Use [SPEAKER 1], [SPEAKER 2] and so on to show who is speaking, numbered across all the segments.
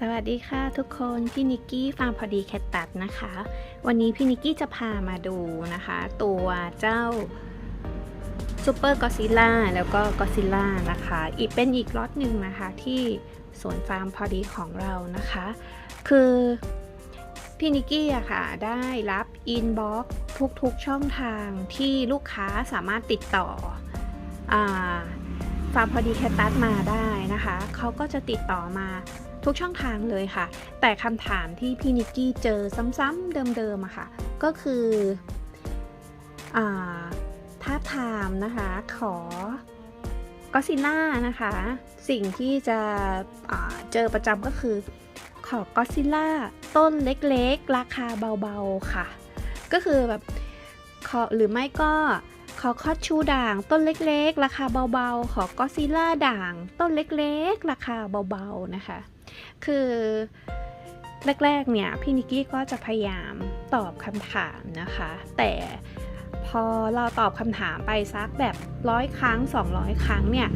[SPEAKER 1] สวัสดีค่ะทุกคนพี่นิกกี้ฟาร์มพอดีแคตตัดนะคะ วันนี้พี่นิกกี้จะพามาดูนะคะ ตัวเจ้าซูเปอร์กอซิล่าแล้วก็กอซิล่านะคะ อีกเป็นอีกล็อตหนึ่งนะคะที่สวนฟาร์มพอดีของเรานะคะ คือพี่นิกกี้อะค่ะได้รับอินบ็อกทุกๆช่องทางที่ลูกค้าสามารถติดต่ออฟาร์มพอดีแคตตัสมาได้นะคะเขาก็จะติดต่อมา ทุกช่องทางเลยค่ะ แต่คำถามที่พี่นิกกี้เจอซ้ำๆเดิมๆอะค่ะ ก็คืออาถ้าถามนะคะ ขอก็ซิล่านะคะ สิ่งที่จะเจอประจำก็คือ ขอก็ซิล่าต้นเล็กๆ ราคาเบาๆค่ะ ก็คือแบบขอหรือไม่ก็ ขอคอดชูด่างต้นเล็กๆ ราคาเบาๆ ขอก็ซิล่าด่างต้นเล็กๆ ราคาเบาๆนะคะ คือแรกๆเนี่ยพี่นิกกี้ก็จะพยายามตอบคำถามนะคะ แต่พอเราตอบคำถามไปซักแบบร้อยครั้ง 200 ครั้งเนี่ย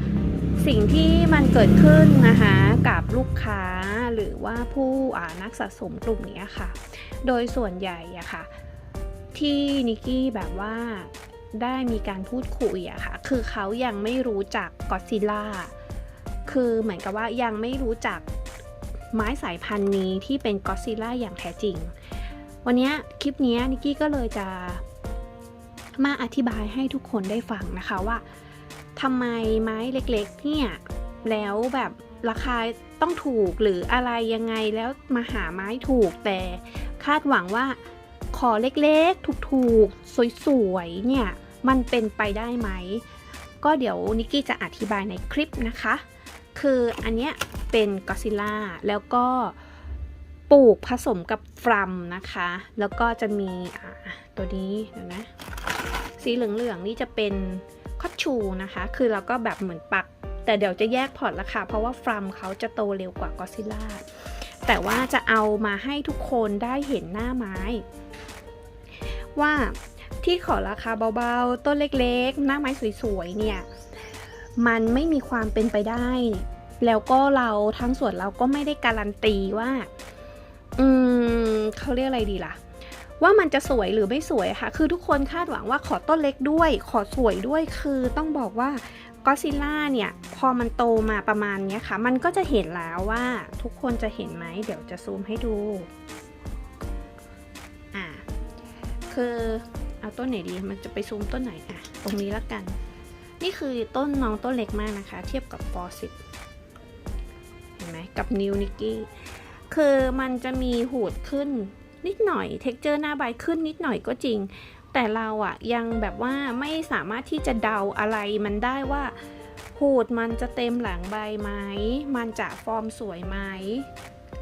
[SPEAKER 1] สิ่งที่มันเกิดขึ้นนะคะกับลูกค้าหรือว่าผู้อนักสะสมกลุ่มนี้ค่ะ โดยส่วนใหญ่อะค่ะ ที่นิกกี้แบบว่า ได้มีการพูดคุยอะค่ะ คือเขายังไม่รู้จักก็ซิล่า คือเหมือนกับว่ายังไม่รู้จักไม้สายพันธุ์นี้ที่เป็นก็ซิล่าอย่างแท้จริง วันนี้คลิปนี้นิกกี้ก็เลยจะมาอธิบายให้ทุกคนได้ฟังนะคะว่าทำไมไม้เล็กๆเนี่ยแล้วแบบราคาต้องถูกหรืออะไรยังไงแล้วมาหาไม้ถูกแต่คาดหวังว่า ขอเล็กๆ ถูกๆ สวยๆ เนี่ย มันเป็นไปได้ไหม ก็เดี๋ยวนิกกี้จะอธิบายในคลิปนะคะ คืออันเนี้ยเป็นกอซิล่าแล้วก็ปลูกผสมกับฟรัมนะคะ แล้วก็จะมีตัวนี้เดี๋ยวนะ สีเหลืองๆ นี่จะเป็นคอตชูนะคะ คือเราก็แบบเหมือนปัก แต่เดี๋ยวจะแยกพอร์ตราคาเพราะว่าฟรัมเขาจะโตเร็วกว่ากอซิล่า แต่ว่าจะเอามาให้ทุกคนได้เห็นหน้าไม้ ว่าที่ขอราคาเบาๆ ต้นเล็กๆ หน้าไม้สวยๆ เนี่ย มันไม่มีความเป็นไปได้ แล้วก็เราทั้งส่วนเราก็ไม่ได้การันตีว่า อืมเขาเรียกอะไรดีล่ะ ว่ามันจะสวยหรือไม่สวยค่ะ คือทุกคนคาดหวังว่าขอต้นเล็กด้วย ขอสวยด้วย คือต้องบอกว่าก็ซิล่าเนี่ยพอมันโตมาประมาณนี้ค่ะ มันก็จะเห็นแล้วว่าทุกคนจะเห็นไหม เดี๋ยวจะซูมให้ดู อ่า คือเอาต้นไหนดี มันจะไปซูมต้นไหน อะ ตรงนี้ละกัน นี่คือต้นน้องต้นเล็กมากนะคะ เทียบกับปอสิบเห็นไหมกับนิวนิกกี้ คือมันจะมีหูดขึ้น นิดหน่อยเท็กเจอร์หน้าใบขึ้นนิดหน่อยก็จริง แต่เราอะยังแบบว่าไม่สามารถที่จะเดาอะไรมันได้ว่าหูดมันจะเต็มหลังใบไหม มันจะฟอร์มสวยไหม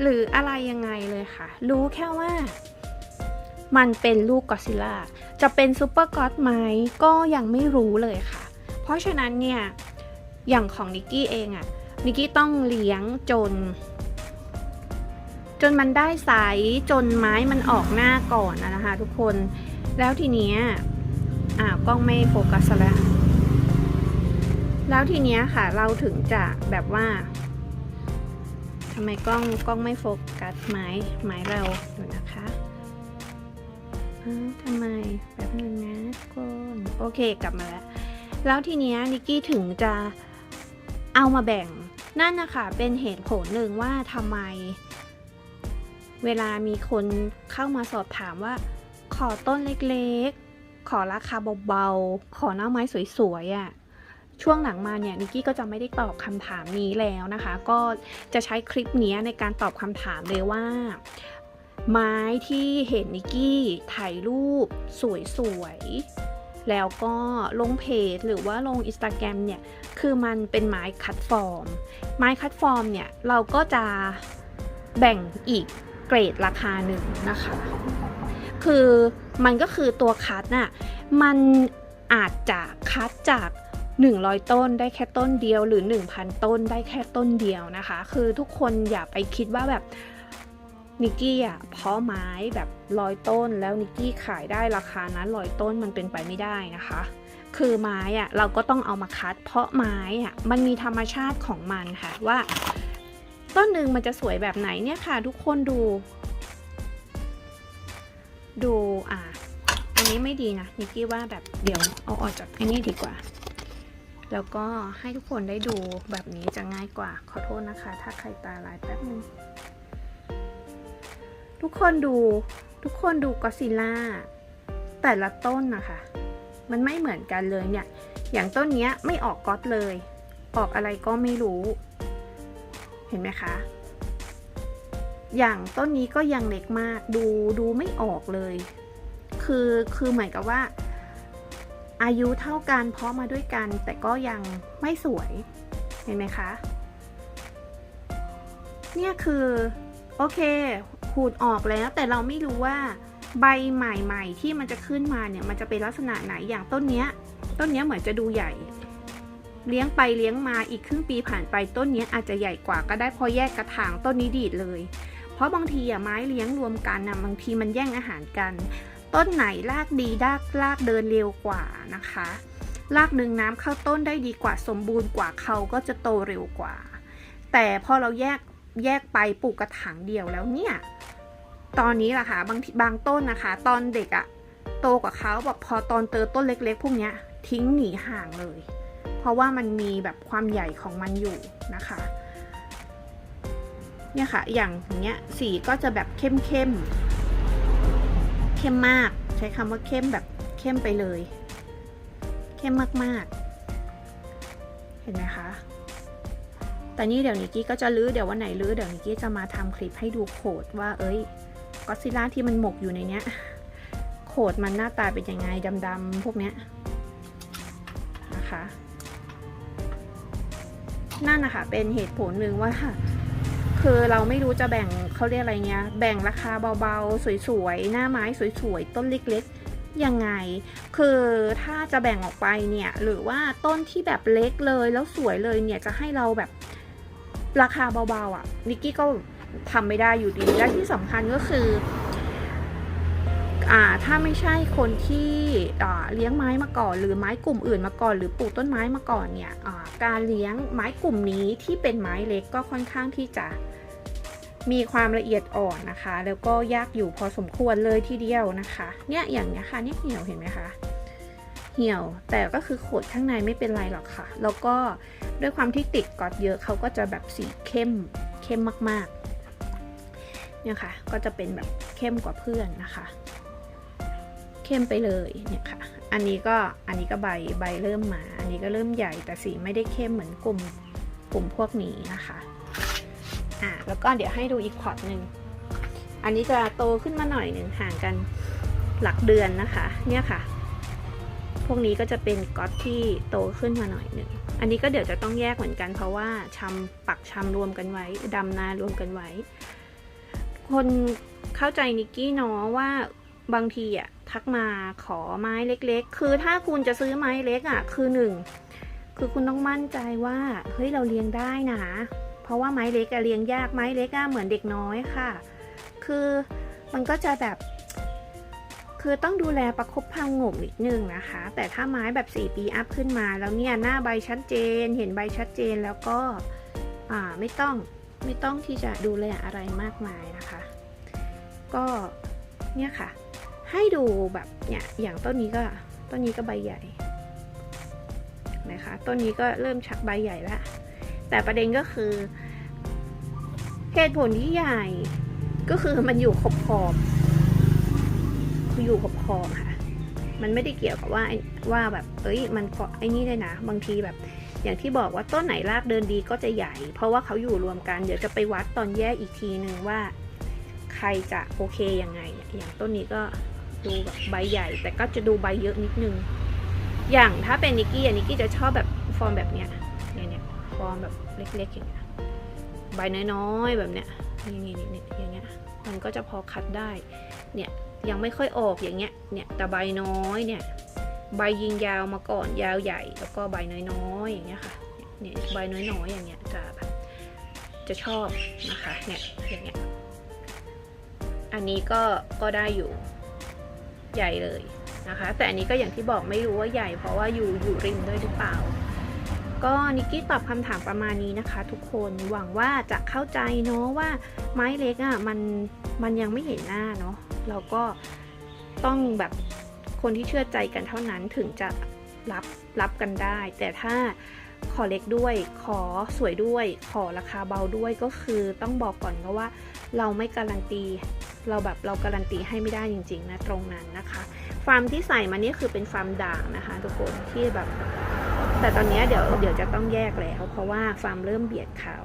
[SPEAKER 1] หรืออะไรยังไงเลยค่ะ รู้แค่ว่า มันเป็นลูกกอซิล่า จะเป็นซูเปอร์กอดไหมก็ยังไม่รู้เลยค่ะ เพราะฉะนั้นเนี่ย อย่างของนิกกี้เองอะนิกกี้ต้องเลี้ยงจน จนมันได้ไซส์จนไม้มันออกหน้าก่อนนะคะ ทุกคนแล้วทีเนี้ยอ่ากล้องไม่โฟกัสแล้ว แล้วทีเนี้ยค่ะเราถึงจะแบบว่าทำไมกล้องกล้องไม่โฟกัสไม้ไม้เราเดี๋ยวนะคะทำไมแป๊บนึงนะทุกคนโอเคกลับมาแล้ว แล้วทีเนี้ยนิกกี้ถึงจะเอามาแบ่งนั่นนะคะเป็นเหตุผลหนึ่งว่าทำไม เวลามีคนเข้ามาสอบถามว่า ขอต้นเล็กๆ ขอราคาเบาๆ ขอหน้าไม้สวยๆอะ่ะช่วงหลังมาเนี่ยนิกกี้ก็จะไม่ได้ตอบคำถามนี้แล้วนะคะ ก็จะใช้คลิปนี้ในการตอบคำถามเลยว่า ไม้ที่เห็นนิกกี้ถ่ายรูปสวยๆ แล้วก็ลงเพจหรือว่าลงอินสตาแกรมเนี่ย คือมันเป็นไม้คัดฟอร์ม ไม้คัดฟอร์มเนี่ย เราก็จะแบ่งอีก เกรดราคาหนึ่งนะคะ คือมันก็คือตัวคัดน่ะมันอาจจะคัดจาก 100 ต้นได้แค่ต้นเดียวหรือ 1,000 ต้นได้แค่ต้นเดียวนะคะ คือทุกคนอย่าไปคิดว่าแบบนิกกี้อะเพาะไม้แบบร้อยต้นแล้วนิกกี้ขายได้ราคานั้นร้อยต้นมันเป็นไปไม่ได้นะคะ คือไม้อะเราก็ต้องเอามาคัด เพราะไม้อะมันมีธรรมชาติของมันค่ะว่า ต้นหนึ่งมันจะสวยแบบไหนเนี่ยค่ะ ทุกคนดู ดูอ่าอันนี้ไม่ดีนะนิกกี้ว่าแบบเดี๋ยวเอาออกจากไอ้นี่ดีกว่า แล้วก็ให้ทุกคนได้ดูแบบนี้จะง่ายกว่า ขอโทษนะคะ ถ้าใครตาลายแป๊บนึง ทุกคนดูทุกคนดูก็ซิล่าแต่ละต้นนะคะมันไม่เหมือนกันเลยเนี่ย อย่างต้นเนี้ยไม่ออกก๊อตเลย ออกอะไรก็ไม่รู้ เห็นไหมคะ อย่างต้นนี้ก็ยังเล็กมากดูดูไม่ออกเลย คือคือเหมือนกับว่า อายุเท่ากันเพราะมาด้วยกัน แต่ก็ยังไม่สวย เห็นไหมคะ เนี่ยคือโอเคขูดออกแล้วแต่เราไม่รู้ว่าใบใหม่ ๆ ที่มันจะขึ้นมาเนี่ยมันจะเป็นลักษณะไหนอย่างต้นเนี้ย ต้นเนี้ยเหมือนจะดูใหญ่ เลี้ยงไปเลี้ยงมาอีกครึ่งปีผ่านไปต้นนี้อาจจะใหญ่กว่าก็ได้พอแยกกระถางต้นนี้ดีดเลย เพราะบางทีอะไม้เลี้ยงรวมกันอะบางทีมันแย่งอาหารกัน ต้นไหนรากดีรากรากเดินเร็วกว่านะคะรากดึงน้ำเข้าต้นได้ดีกว่าสมบูรณ์กว่าเขาก็จะโตเร็วกว่า แต่พอเราแยกแยกไปปลูกกระถางเดียวแล้วเนี่ย ตอนนี้ล่ะค่ะบางบางต้นนะคะ ตอนเด็กอะโตกว่าเขาแบบพอตอนเติต้นเล็ก ๆ พวกเนี้ยทิ้งหนีห่างเลย เพราะว่ามันมีแบบความใหญ่ของมันอยู่นะคะเนี่ยค่ะ อย่างเนี้ยสีก็จะแบบเข้มเข้มเข้มมาก ใช้คำว่าเข้มแบบเข้มไปเลย เข้มมากๆ เห็นไหมคะ แต่นี่เดี๋ยวนิกกี้ก็จะลื้อเดี๋ยววันไหนลื้อเดี๋ยวนิกกี้จะมาทำคลิปให้ดูโขดว่า เอ้ยก็ซิล่าที่มันหมกอยู่ในเนี้ยโขดมันหน้าตาเป็นยังไงดำๆพวกเนี้ยนะคะ นั่นนะคะเป็นเหตุผลหนึ่งว่า คือเราไม่รู้จะแบ่งเขาเรียกอะไรเงี้ย แบ่งราคาเบาๆ สวยๆ หน้าไม้สวยๆ ต้นเล็กๆ ยังไง คือถ้าจะแบ่งออกไปเนี่ย หรือว่าต้นที่แบบเล็กเลยแล้วสวยเลยเนี่ยจะให้เราแบบราคาเบาๆอะ่ะนิกกี้ก็ทำไม่ได้อยู่ดี และที่สำคัญก็คือ ถ้าไม่ใช่คนที่เลี้ยงไม้มาก่อน หรือไม้กลุ่มอื่นมาก่อน หรือปลูกต้นไม้มาก่อนเนี่ยการเลี้ยงไม้กลุ่มนี้ที่เป็นไม้เล็กก็ค่อนข้างที่จะมีความละเอียดอ่อนนะคะ แล้วก็ยากอยู่พอสมควรเลยทีเดียวนะคะ เนี่ยอย่างเนี้ยค่ะเนี่ยเหี่ยวเห็นไหมคะเหี่ยวแต่ก็คือโขดข้างในไม่เป็นไรหรอกค่ะ แล้วก็ด้วยความที่ติดกอดเยอะเขาก็จะแบบสีเข้มเข้มมากๆเนี่ยค่ะก็จะเป็นแบบเข้มกว่าเพื่อนนะคะ เข้มไปเลยเนี่ยค่ะ อันนี้ก็อันนี้ก็ใบใบเริ่มมา อันนี้ก็เริ่มใหญ่แต่สีไม่ได้เข้มเหมือนกลุ่มกลุ่มพวกนี้นะคะอะแล้วก็เดี๋ยวให้ดูอีกพอร์ตหนึ่งอันนี้จะโตขึ้นมาหน่อยหนึ่งห่างกันหลักเดือนนะคะ เนี่ยค่ะ พวกนี้ก็จะเป็นก๊อตที่โตขึ้นมาหน่อยหนึ่งอันนี้ก็เดี๋ยวจะต้องแยกเหมือนกันเพราะว่าชำปักชำรวมกันไว้ดำนารวมกันไว้ คนเข้าใจนิกกี้เนาะว่า บางทีอะทักมาขอไม้เล็ก ๆ คือถ้าคุณจะซื้อไม้เล็กอะคือหนึ่งคือคุณต้องมั่นใจว่าเฮ้ยเราเลี้ยงได้นะ เพราะว่าไม้เล็กอะเลี้ยงยากไม้เล็กอะเหมือนเด็กน้อยค่ะ คือมันก็จะแบบ คือต้องดูแลประคบพังงมนิดนึงนะคะ แต่ถ้าไม้แบบ 4 ปีอัพขึ้นมาแล้วเนี่ยหน้าใบชัดเจน เห็นใบชัดเจนแล้วก็อ่าไม่ต้องไม่ต้องที่จะดูแลอะไรมากมายนะคะ ก็ เนี่ยค่ะ ให้ดูแบบเนี่ยอย่างต้นนี้ก็ต้นนี้ก็ใบใหญ่นะคะต้นนี้ก็เริ่มชักใบใหญ่แล้วแต่ประเด็นก็คือเหตุผลที่ใหญ่ก็คือมันอยู่ขอบขอบคืออยู่ขอบขอบค่ะ มันไม่ได้เกี่ยวกับว่าว่าแบบเอ้ยมันเกาะไอ้นี่เลยนะ บางทีแบบ อย่างที่บอกว่าต้นไหนรากเดินดีก็จะใหญ่ เพราะว่าเขาอยู่รวมกันเดี๋ยวจะไปวัดตอนแยกอีกทีนึงว่า ใครจะโอเคยังไง อย่างต้นนี้ก็ดูแบบใบใหญ่ แต่ก็จะดูใบเยอะนิดนึง อย่างถ้าเป็นนิกกี้อะนิกกี้จะชอบแบบฟอร์มแบบเนี้ยเนี่ยเนี่ยฟอร์มแบบเล็กๆอย่างเงี้ยใบน้อยๆแบบเนี้ยนี่นี่นี่อย่างเงี้ยมันก็จะพอคัดได้ เนี่ยยังไม่ค่อยออกอย่างเงี้ย เนี่ยแต่ใบน้อยเนี่ยใบยิงยาวมาก่อนยาวใหญ่ แล้วก็ใบน้อยๆอย่างเงี้ยค่ะ เนี่ยใบน้อยๆอย่างเงี้ยจะแบบจะชอบนะคะ เนี่ยอย่างเงี้ย อันนี้ก็ก็ได้อยู่ใหญ่เลยนะคะ แต่อันนี้ก็อย่างที่บอกไม่รู้ว่าใหญ่เพราะว่าอยู่อยู่ริมด้วยหรือเปล่า ก็นิกกี้ตอบคำถามประมาณนี้นะคะ ทุกคนหวังว่าจะเข้าใจเนาะว่าไม้เล็กอะ่ะมันมันยังไม่เห็นหน้าเนาะเราก็ต้องแบบคนที่เชื่อใจกันเท่านั้นถึงจะรับรับกันได้ แต่ถ้าขอเล็กด้วย ขอสวยด้วย ขอราคาเบาด้วยก็คือต้องบอกก่อนนะว่า เราไม่การันตี เราแบบเราการันตีให้ไม่ได้จริงๆนะตรงนั้นนะคะฟาร์มที่ใส่มานี่คือเป็นฟาร์มด่างนะคะ ทุกคนที่แบบ แต่ตอนนี้เดี๋ยวเดี๋ยวจะต้องแยกแล้ว เพราะว่าฟาร์มเริ่มเบียดเขา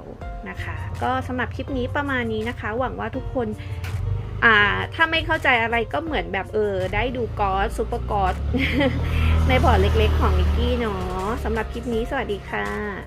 [SPEAKER 1] นะคะ ก็สำหรับคลิปนี้ประมาณนี้นะคะ หวังว่าทุกคนอ่าถ้าไม่เข้าใจอะไรก็เหมือนแบบเออ ได้ดูกอสซูเปอร์กอสในพอร์ตเล็กๆของนิกกี้เนาะสำหรับคลิปนี้สวัสดีค่ะ